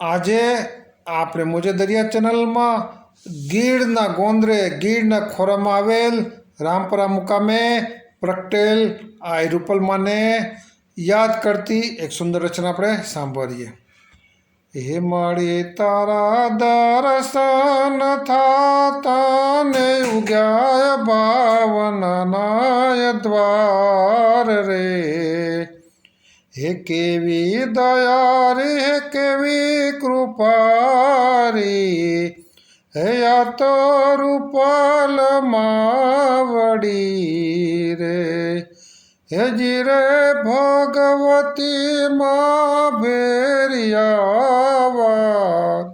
આજે આપણે મોજે દરિયા ચેનલમાં ગીરના ગોંદરે, ગીરના ખોરામાં આવેલ રામપરા મુકામે પ્રગટેલ આઈ રૂપલમાને યાદ કરતી એક સુંદર રચના આપણે સાંભળીએ. હે મળી તારા દર્શન થાતા ને ઉગ્યા ભાવનાય દ્વાર રે. હે કેવી દયારી, હે કેવી કૃપારી, હે આ તો રૂપાલ માવડી રે. હે જીરે ભગવતી મા ભેરિયાવા.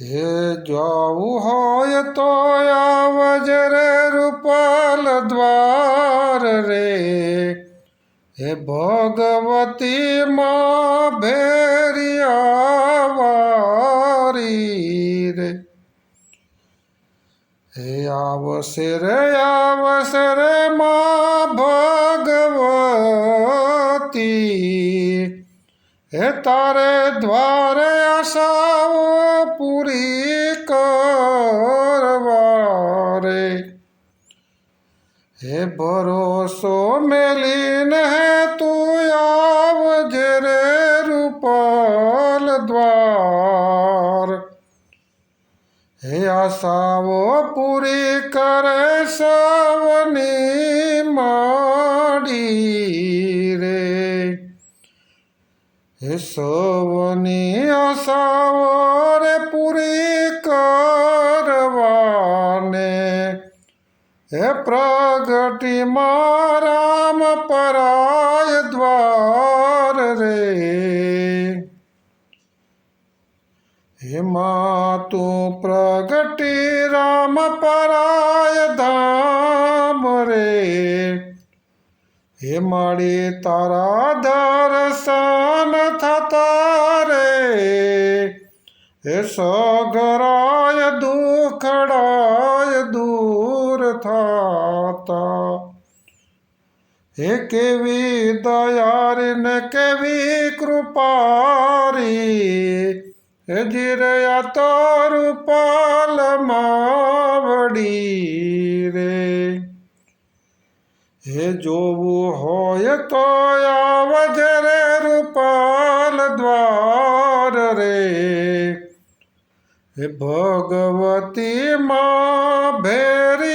હે જાવું હોય તો આવજ રે રૂપાલ દ્વાર રે. હે ભગવતી માં ભેરિયાવારી રે. હે આવશે રે આવશે રે માં ભગવતી. હે તારે દ્વારે આશાઓ પૂરી કરવા રે હે ભરોસો મેલીને તું આવજે રે રૂપલ દ્વાર. હે આશાઓ પૂરી કરે સવની માડી રે. હે સવની આશાઓ રે પૂરી કરવાને હે પ્રગટી રામ પરાય દ્વાર રે. હે મા તું પ્રગટી રામ પરાય ધામ રે. હે માળી તારા દર્શન થતા રે. હે સગરાય દુખડાય દૂર થતા હે કેવી દયારી ને કેવી કૃપારી? હે જીરયા તો રૂપાલ માવડી રે. હે જોવું હોય તો આવજ રે રૂપાલ દ્વાર રે. હે ભગવતી માં ભેરિયાવારી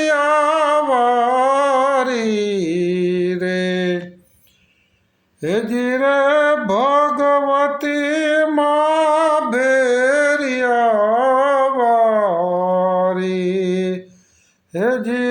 હે જીરે ભગવતી માં ભેરિયાવારી હે જીરે